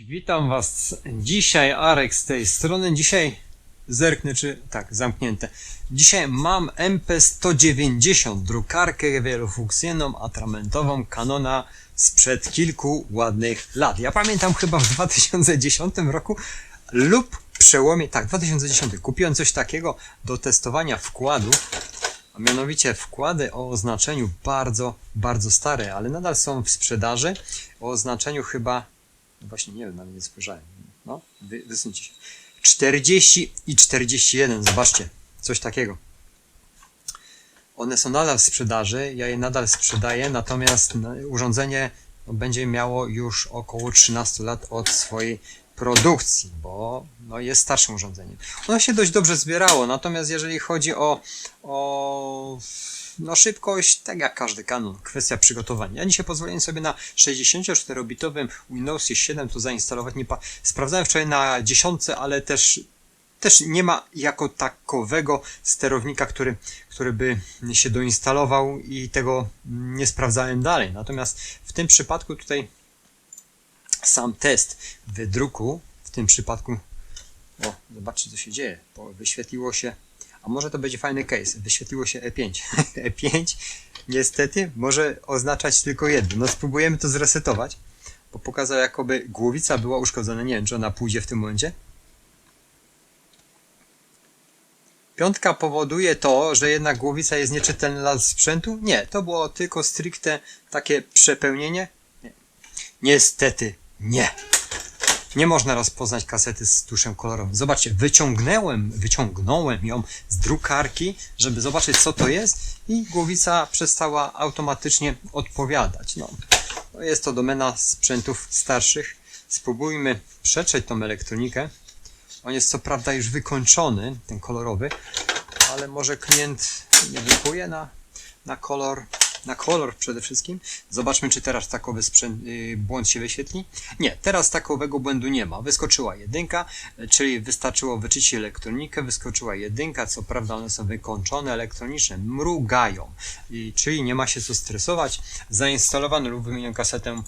Witam Was dzisiaj, Arek z tej strony. Dzisiaj zerknę, czy tak, zamknięte. Dzisiaj mam MP190, drukarkę wielofunkcyjną, atramentową Canona sprzed kilku ładnych lat. Ja pamiętam chyba w 2010 roku lub przełomie, tak, 2010 kupiłem coś takiego do testowania wkładu, a mianowicie wkłady o oznaczeniu bardzo, bardzo stare, ale nadal są w sprzedaży. O oznaczeniu chyba właśnie nie wiem, nawet nie spojrzałem. No, wy, wysuńcie się. 40 i 41, zobaczcie, coś takiego. One są nadal w sprzedaży, ja je nadal sprzedaję, natomiast no, urządzenie no, będzie miało już około 13 lat od swojej produkcji, bo no, jest starszym urządzeniem. Ono się dość dobrze zbierało, natomiast jeżeli chodzi o, o no, szybkość, tak jak każdy kanon, kwestia przygotowania. Ja dzisiaj pozwoliłem sobie na 64-bitowym Windowsie 7 to zainstalować. Nie pa- Sprawdzałem wczoraj na dziesiątce, ale też też nie ma jako takowego sterownika, który, który by się doinstalował i tego nie sprawdzałem dalej. Natomiast w tym przypadku tutaj sam test wydruku, w tym przypadku, o, zobaczcie co się dzieje, wyświetliło się, a może to będzie fajny case, wyświetliło się E5. E5 niestety może oznaczać tylko jedno. No spróbujemy to zresetować, bo pokazał jakoby głowica była uszkodzona. Nie wiem, czy ona pójdzie w tym momencie. Piątka powoduje to, że jednak głowica jest nieczytelna dla sprzętu? Nie, to było tylko stricte takie przepełnienie. Nie. Niestety nie. Nie można rozpoznać kasety z tuszem kolorowym. Zobaczcie, wyciągnąłem, wyciągnąłem ją z drukarki, żeby zobaczyć co to jest i głowica przestała automatycznie odpowiadać. No, to jest to domena sprzętów starszych. Spróbujmy przetrzeć tą elektronikę. On jest co prawda już wykończony, ten kolorowy, ale może klient nie wykuje na, na kolor, na kolor przede wszystkim. Zobaczmy, czy teraz takowy yy, błąd się wyświetli. Nie, teraz takowego błędu nie ma. Wyskoczyła jedynka, y, czyli wystarczyło wyczyścić elektronikę, wyskoczyła jedynka, co prawda one są wykończone elektroniczne, mrugają, I, czyli nie ma się co stresować. Zainstalowano lub wymienioną kasetę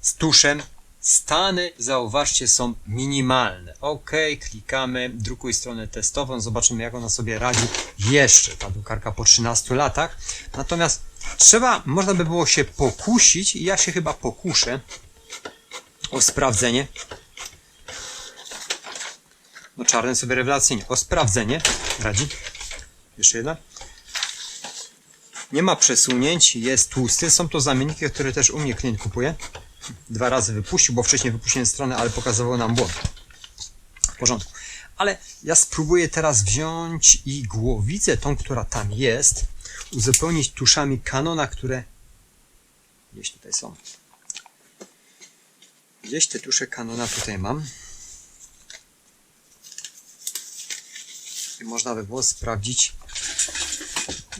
z tuszem, Stany, zauważcie, są minimalne. OK, klikamy, drukuj stronę testową, zobaczymy jak ona sobie radzi jeszcze, ta drukarka po 13 latach. Natomiast trzeba, można by było się pokusić ja się chyba pokuszę o sprawdzenie. No czarny sobie rewelacyjnie. O sprawdzenie radzi. Jeszcze jedna. Nie ma przesunięć, jest tłusty. Są to zamienniki, które też u mnie klient kupuje dwa razy wypuścił, bo wcześniej wypuściłem stronę, ale pokazywał nam błąd. W porządku. Ale ja spróbuję teraz wziąć i głowicę, tą, która tam jest, uzupełnić tuszami kanona, które gdzieś tutaj są. Gdzieś te tusze kanona tutaj mam. I można by było sprawdzić,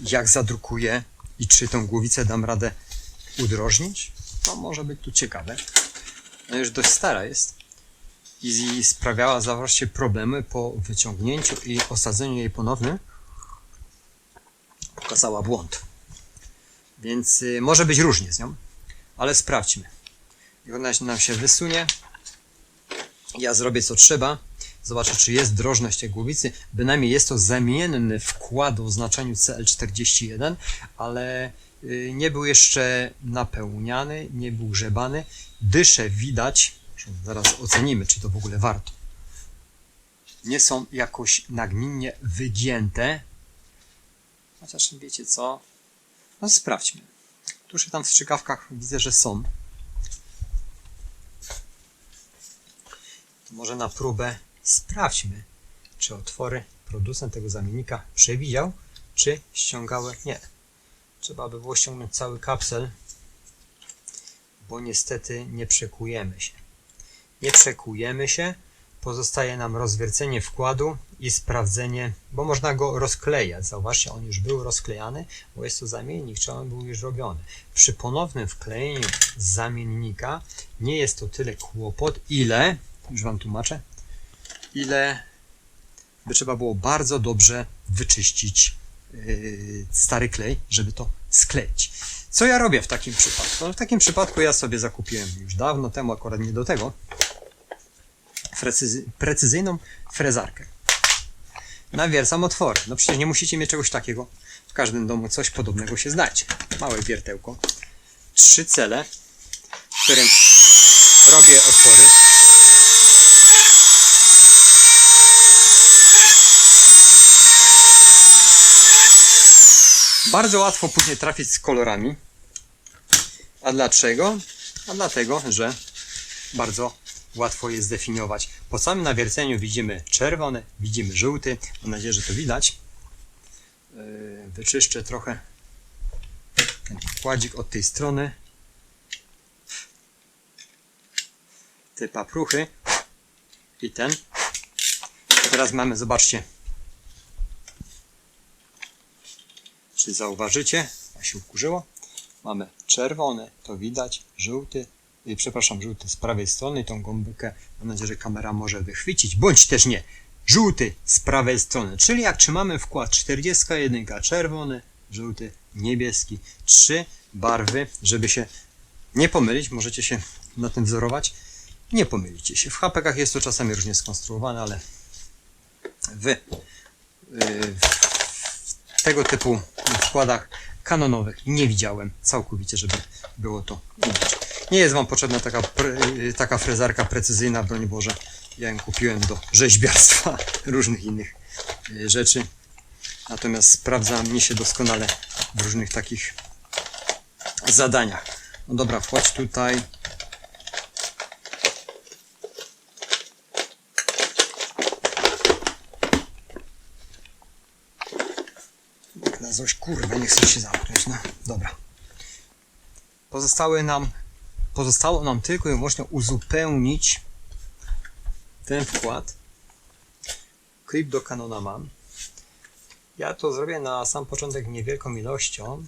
jak zadrukuję i czy tą głowicę dam radę udrożnić. To może być tu ciekawe. No już dość stara jest i sprawiała zawsze problemy po wyciągnięciu i osadzeniu jej ponownym. Pokazała błąd. Więc y, może być różnie z nią, ale sprawdźmy. Jak ona nam się wysunie, ja zrobię co trzeba. Zobaczę, czy jest drożność tej głowicy. Bynajmniej jest to zamienny wkład o oznaczeniu CL41, ale y, nie był jeszcze napełniany, nie był grzebany. Dysze widać, zaraz ocenimy, czy to w ogóle warto. Nie są jakoś nagminnie wygięte. Chociaż wiecie co? No sprawdźmy. Tuż tam w strzykawkach widzę, że są. To może na próbę sprawdźmy, czy otwory producent tego zamiennika przewidział, czy ściągały. Nie. Trzeba by było ściągnąć cały kapsel, bo niestety nie przekujemy się. Nie przekujemy się. Pozostaje nam rozwiercenie wkładu i sprawdzenie, bo można go rozklejać. Zauważcie, on już był rozklejany, bo jest to zamiennik, czy on był już robiony. Przy ponownym wklejeniu zamiennika nie jest to tyle kłopot, ile, już Wam tłumaczę, ile by trzeba było bardzo dobrze wyczyścić yy, stary klej, żeby to skleić. Co ja robię w takim przypadku? No, w takim przypadku ja sobie zakupiłem już dawno temu, akurat nie do tego, precyzy- precyzyjną frezarkę. Nawiercam otwory. No przecież nie musicie mieć czegoś takiego. W każdym domu coś podobnego się znajdzie. Małe wiertełko. Trzy cele, w którym robię otwory. Bardzo łatwo później trafić z kolorami. A dlaczego? A dlatego, że bardzo łatwo jest zdefiniować. Po samym nawierceniu widzimy czerwony, widzimy żółty. Mam nadzieję, że to widać. Yy, Wyczyszczę trochę ten kładzik od tej strony. Te papruchy i ten. Teraz mamy, zobaczcie, czy zauważycie, a się ukurzyło. Mamy czerwony, to widać, żółty, przepraszam, żółty z prawej strony, tą gąbkę, mam nadzieję, że kamera może wychwycić, bądź też nie, żółty z prawej strony, czyli jak trzymamy wkład 41, czerwony, żółty, niebieski, trzy barwy, żeby się nie pomylić, możecie się na tym wzorować, nie pomylicie się. W HPK jest to czasami różnie skonstruowane, ale wy yy, w tego typu wkładach kanonowych nie widziałem całkowicie, żeby było to widać. Nie jest Wam potrzebna taka, taka frezarka precyzyjna, broń Boże. Ja ją kupiłem do rzeźbiarstwa różnych innych y, rzeczy. Natomiast sprawdza mnie się doskonale w różnych takich zadaniach. No dobra, wchodź tutaj. Coś kurwa, nie chcę się zamknąć. No, dobra. Pozostały nam, pozostało nam tylko i wyłącznie uzupełnić ten wkład. Klip do Canona mam. Ja to zrobię na sam początek niewielką ilością.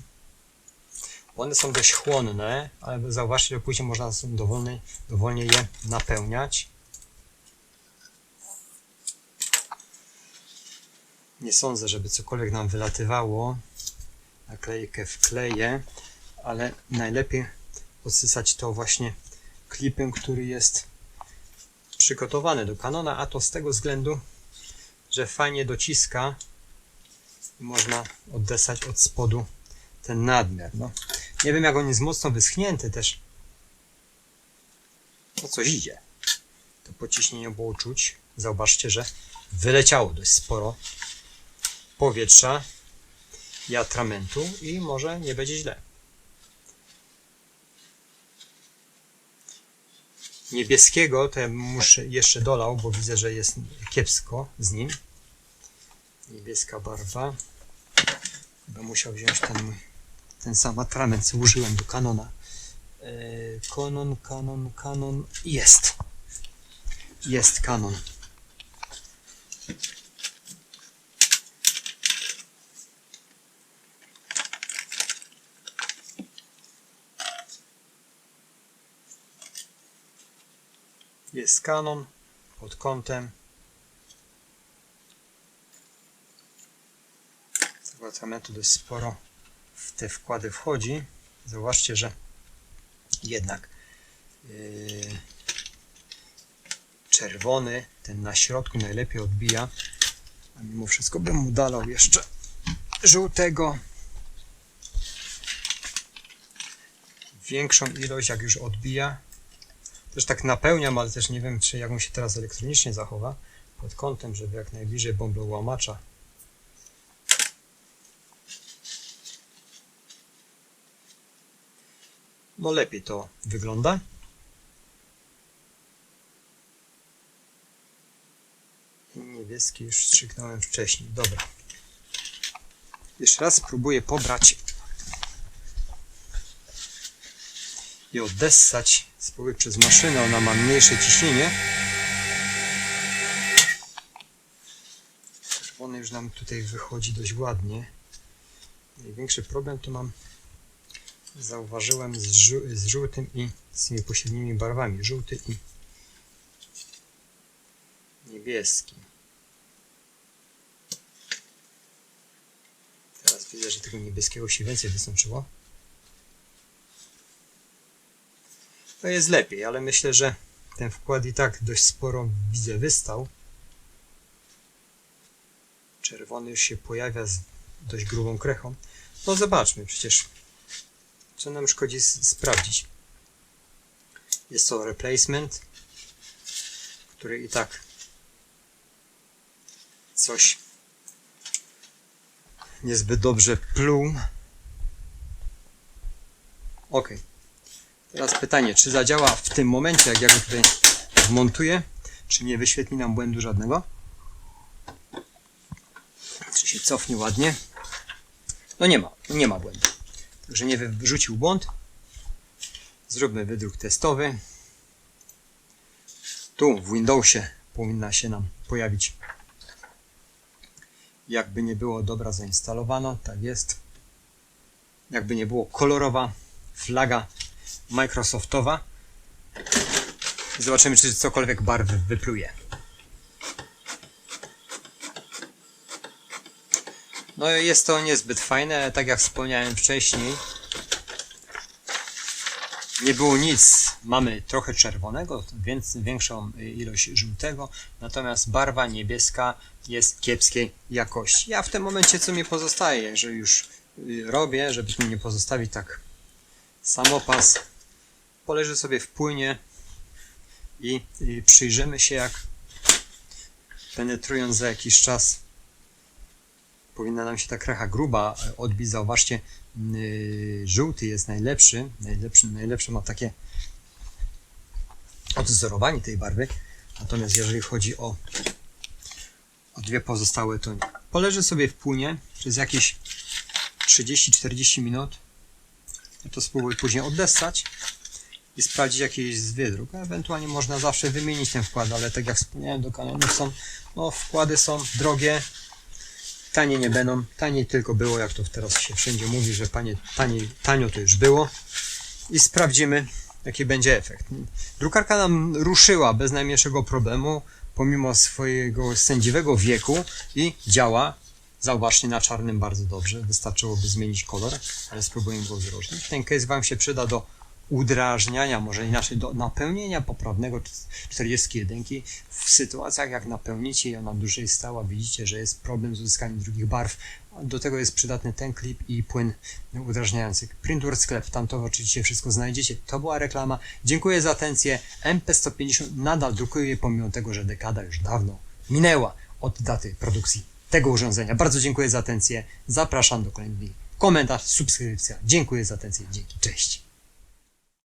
One są dość chłonne, ale zauważcie, że później można dowolnie, dowolnie je napełniać. Nie sądzę, żeby cokolwiek nam wylatywało. Naklejkę wkleję, ale najlepiej odsysać to właśnie klipem, który jest przygotowany do kanona, a to z tego względu, że fajnie dociska i można oddesać od spodu ten nadmiar. No. Nie wiem jak on jest mocno wyschnięty też. No coś idzie. To po ciśnieniu było czuć. Zauważcie, że wyleciało dość sporo powietrza i atramentu i może nie będzie źle. Niebieskiego to ja muszę jeszcze dolał, bo widzę, że jest kiepsko z nim. Niebieska barwa. Będę musiał wziąć ten ten sam atrament, co użyłem do kanona. E, Kanon, kanon, kanon. Jest. Jest kanon. Jest kanon pod kątem. Tego atramentu dość sporo w te wkłady wchodzi. Zauważcie, że jednak yy, czerwony, ten na środku najlepiej odbija. A mimo wszystko bym mu dalał jeszcze żółtego. Większą ilość, jak już odbija, też tak napełniam, ale też nie wiem, czy jak on się teraz elektronicznie zachowa. Pod kątem, żeby jak najbliżej bomblołamacza. No lepiej to wygląda. Niebieski już strzyknąłem wcześniej. Dobra. Jeszcze raz spróbuję pobrać i odessać. Spróbuję przez maszynę, ona ma mniejsze ciśnienie. Czerwony już nam tutaj wychodzi dość ładnie. Największy problem to mam, zauważyłem, z, żół- z żółtym i z tymi pośrednimi barwami. Żółty i niebieski. Teraz widzę, że tego niebieskiego się więcej wysączyło. To jest lepiej, ale myślę, że ten wkład i tak dość sporo widzę wystał. Czerwony już się pojawia z dość grubą krechą. No zobaczmy przecież, co nam szkodzi sprawdzić. Jest to replacement, który i tak coś niezbyt dobrze pluł. Ok. Teraz pytanie, czy zadziała w tym momencie, jak ja go tutaj wmontuję, czy nie wyświetli nam błędu żadnego? Czy się cofnie ładnie? No nie ma, nie ma błędu. Także nie wy- wyrzucił błąd. Zróbmy wydruk testowy. Tu w Windowsie powinna się nam pojawić. Jakby nie było dobra zainstalowano, tak jest. Jakby nie było kolorowa flaga Microsoftowa. Zobaczymy, czy cokolwiek barw wypluje. No jest to niezbyt fajne, tak jak wspomniałem wcześniej. Nie było nic. Mamy trochę czerwonego, więc większą ilość żółtego, natomiast barwa niebieska jest kiepskiej jakości. Ja w tym momencie co mi pozostaje, że już y, robię, żeby mi nie pozostawić tak samopas, poleży sobie w płynie i, i przyjrzymy się jak penetrując za jakiś czas powinna nam się ta krecha gruba odbić. Zauważcie, yy, żółty jest najlepszy, najlepszy, najlepsze ma takie odwzorowanie tej barwy. Natomiast jeżeli chodzi o, o dwie pozostałe, to. Poleży sobie w płynie przez jakieś 30-40 minut. Ja to spróbuję później oddessać i sprawdzić jakiś wydruk. A Ewentualnie można zawsze wymienić ten wkład, ale tak jak wspomniałem, do kanonów są, no wkłady są drogie, Tanie nie będą. Taniej tylko było, jak to teraz się wszędzie mówi, że panie, taniej, tanio to już było. I sprawdzimy, jaki będzie efekt. Drukarka nam ruszyła bez najmniejszego problemu, pomimo swojego sędziwego wieku i działa. Zauważcie na czarnym bardzo dobrze. Wystarczyłoby zmienić kolor, ale spróbujemy go wyróżnić. Ten case Wam się przyda do udrażniania, może inaczej do napełnienia poprawnego 41 w sytuacjach jak napełnicie i ona dłużej stała, widzicie, że jest problem z uzyskaniem drugich barw. Do tego jest przydatny ten klip i płyn udrażniający. Printword sklep, tam to oczywiście wszystko znajdziecie. To była reklama. Dziękuję za atencję. MP150 nadal drukuję pomimo tego, że dekada już dawno minęła od daty produkcji tego urządzenia. Bardzo dziękuję za atencję. Zapraszam do kolejnych. Komentarz, subskrypcja. Dziękuję za atencję. Dzięki. Cześć.